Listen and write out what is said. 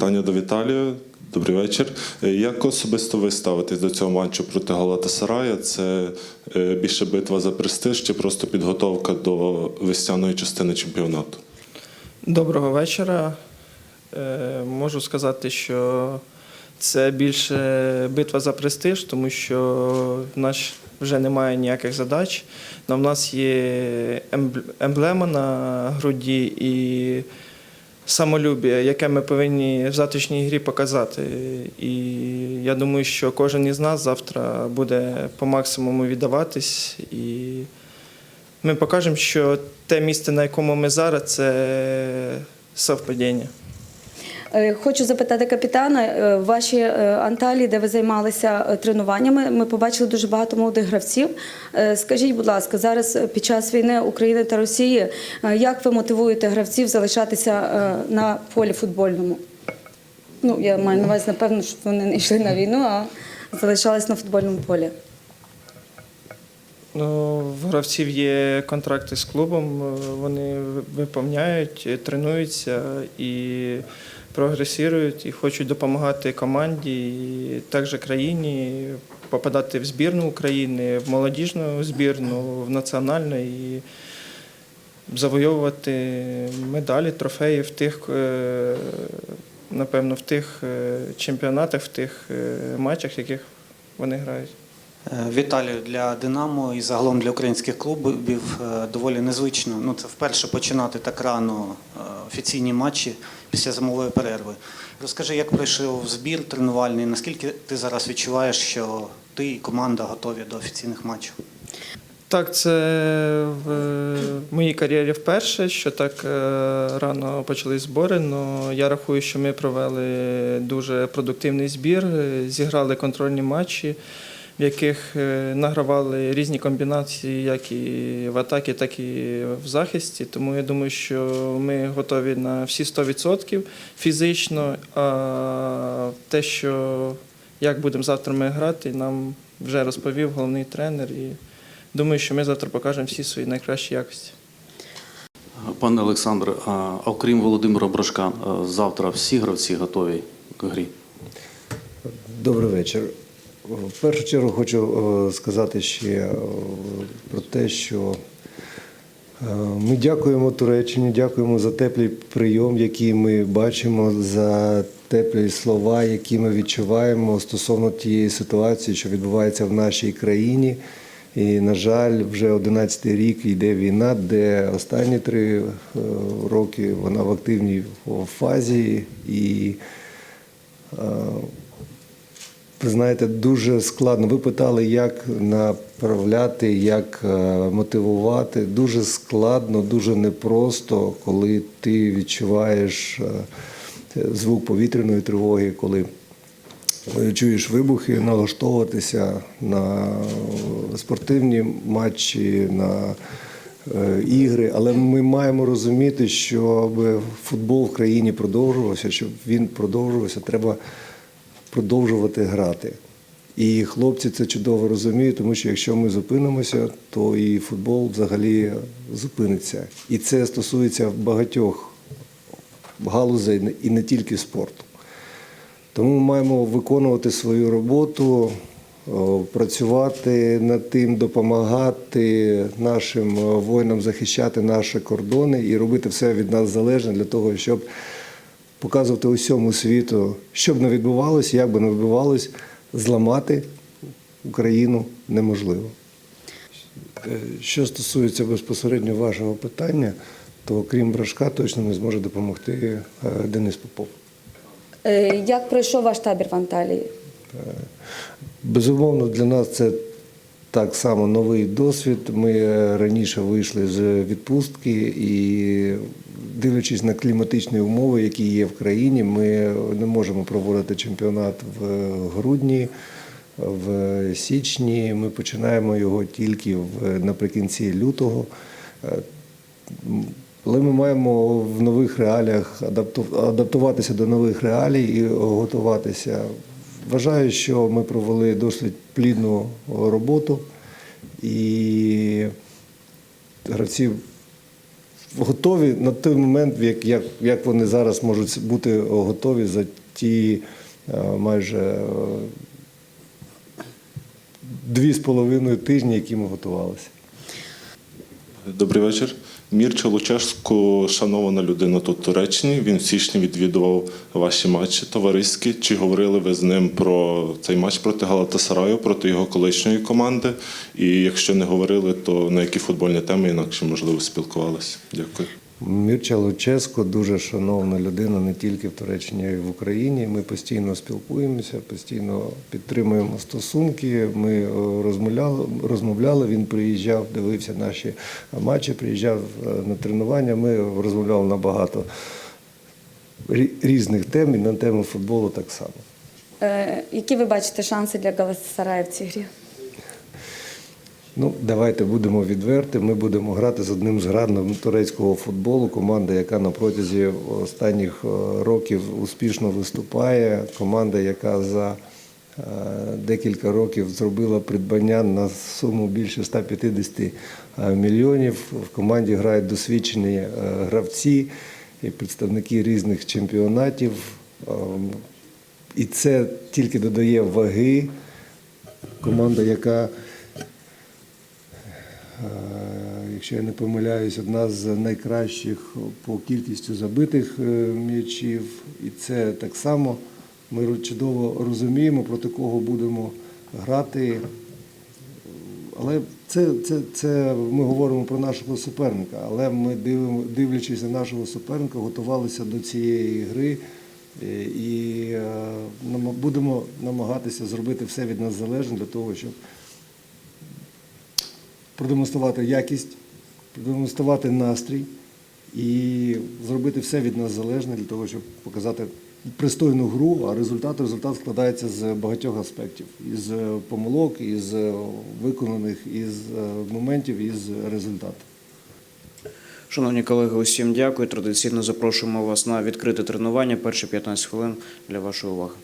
питання до Віталія. Добрий вечір. Е, Як особисто ви ставитесь до цього матчу проти Галатасарая? Це е, більше битва за престиж чи просто підготовка до весняної частини чемпіонату? Доброго вечора. Е, Можу сказати, що це більше битва за престиж, тому що в нас вже немає ніяких задач. Но в нас є емблема на груді і самолюбія, яке ми повинні в завтрашній грі показати. І я думаю, що кожен із нас завтра буде по максимуму віддаватись. І ми покажемо, що те місце, на якому ми зараз, це совпадіння. Е, Хочу запитати капітана, е, в вашій е, Анталії, де ви займалися е, тренуваннями, ми побачили дуже багато молодих гравців. Е, Скажіть, будь ласка, зараз е, під час війни України та Росії, е, як ви мотивуєте гравців залишатися е, на полі футбольному? Ну, я маю на увазі, напевно, щоб вони не йшли на війну, а залишались на футбольному полі. Ну, в гравців є контракти з клубом, е, вони виповняють, е, тренуються і прогресують, і хочуть допомагати команді, і також країні, попадати в збірну України, в молодіжну збірну, в національну і завойовувати медалі, трофеї в тих, е, напевно, в тих е, чемпіонатах, в тих е, матчах, в яких вони грають. Е, Віталію для Динамо і загалом для українських клубів е, доволі незвично. Ну це вперше починати так рано е, офіційні матчі після зимової перерви. Розкажи, як пройшов збір тренувальний, наскільки ти зараз відчуваєш, що ти і команда готові до офіційних матчів? Так, це в моїй кар'єрі вперше, що так рано почали збори. але я рахую, що ми провели дуже продуктивний збір, зіграли контрольні матчі, в яких е, награвали різні комбінації, як і в атакі, так і в захисті. Тому я думаю, що ми готові на всі 100% фізично. А те, що як будемо завтра ми грати, нам вже розповів головний тренер. І Думаю, що ми завтра покажемо всі свої найкращі якості. Пане Олександре, а окрім Володимира Брашка, а завтра всі гравці готові к грі? Добрий вечір. В першу чергу хочу е, сказати ще е, про те, що е, ми дякуємо Туреччині, дякуємо за теплий прийом, який ми бачимо, за теплі слова, які ми відчуваємо стосовно тієї ситуації, що відбувається в нашій країні. І, на жаль, вже 11-й рік йде війна, де останні три роки вона в активній фазі. І знаєте, дуже складно. Ви питали, як направляти, як е, мотивувати. Дуже складно, дуже непросто, коли ти відчуваєш е, звук повітряної тривоги, коли е, чуєш вибухи, налаштовуватися на спортивні матчі, на ігри. Але ми маємо розуміти, щоб футбол в країні продовжувався, щоб він продовжувався, треба продовжувати грати. І хлопці це чудово розуміють, тому що якщо ми зупинимося, то і футбол взагалі зупиниться. І це стосується багатьох галузей і не тільки спорту. Тому ми маємо виконувати свою роботу, працювати над тим, допомагати нашим воїнам захищати наші кордони і робити все від нас залежне для того, щоб показувати усьому світу, що б не відбувалося, як би не відбувалося, зламати Україну неможливо. Е, Що стосується безпосередньо вашого питання, то крім Брашка точно не зможе допомогти е, Денис Попов. Е, Як пройшов ваш табір в Анталії? Безумовно, для нас це так само новий досвід. Ми раніше вийшли з відпустки і, дивлячись на кліматичні умови, які є в країні, ми не можемо проводити чемпіонат в грудні, в січні. Ми починаємо його тільки наприкінці лютого. Але ми маємо в нових реаліях адаптуватися до нових реалій і готуватися. Вважаю, що ми провели досить плідну роботу і гравці готові на той момент, як, як, як вони зараз можуть бути готові за ті е, майже е, дві з половиною тижні, які ми готувалися. Добрий вечір. Мірча Лучешко, шанована людина тут Туреччині. Він в січні відвідував ваші матчі товариські. Чи говорили ви з ним про цей матч проти Галатасараю, проти його колишньої команди? І якщо не говорили, то на які футбольні теми інакше можливо спілкувалися? Дякую. Мірча Луческо дуже шановна людина не тільки в Туреччині, а й в Україні. Ми постійно спілкуємося, постійно підтримуємо стосунки. Ми е, розмовляли, розмовляли. Він приїжджав, дивився наші матчі, приїжджав е, на тренування. Ми розмовляли на багато різних тем і на тему футболу так само. Е, Які ви бачите шанси для Галасарая в цій грі? Ну, давайте будемо відверті. Ми будемо грати з одним з грандом турецького футболу. Команда, яка на протязі останніх е, років успішно виступає. Команда, яка за е, декілька років зробила придбання на суму більше 150 е, мільйонів. В команді грають досвідчені гравці і представники різних чемпіонатів. Ем, І це тільки додає ваги. Команда, яка Якщо я не помиляюсь, одна з найкращих по кількістю забитих е, м'ячів. І це так само ми чудово розуміємо, проти кого будемо грати. Але це, це, це ми говоримо про нашого суперника. Але ми дивлячись на нашого суперника, готувалися до цієї гри е, і е, будемо намагатися зробити все від нас залежне для того, щоб продемонструвати якість, продемонструвати настрій і зробити все від нас залежне для того, щоб показати пристойну гру, а результат, результат складається з багатьох аспектів. Із помилок, із виконаних, із е, моментів, із результату. Шановні колеги, усім дякую. Традиційно запрошуємо вас на відкрите тренування. Перші 15 хвилин для вашої уваги.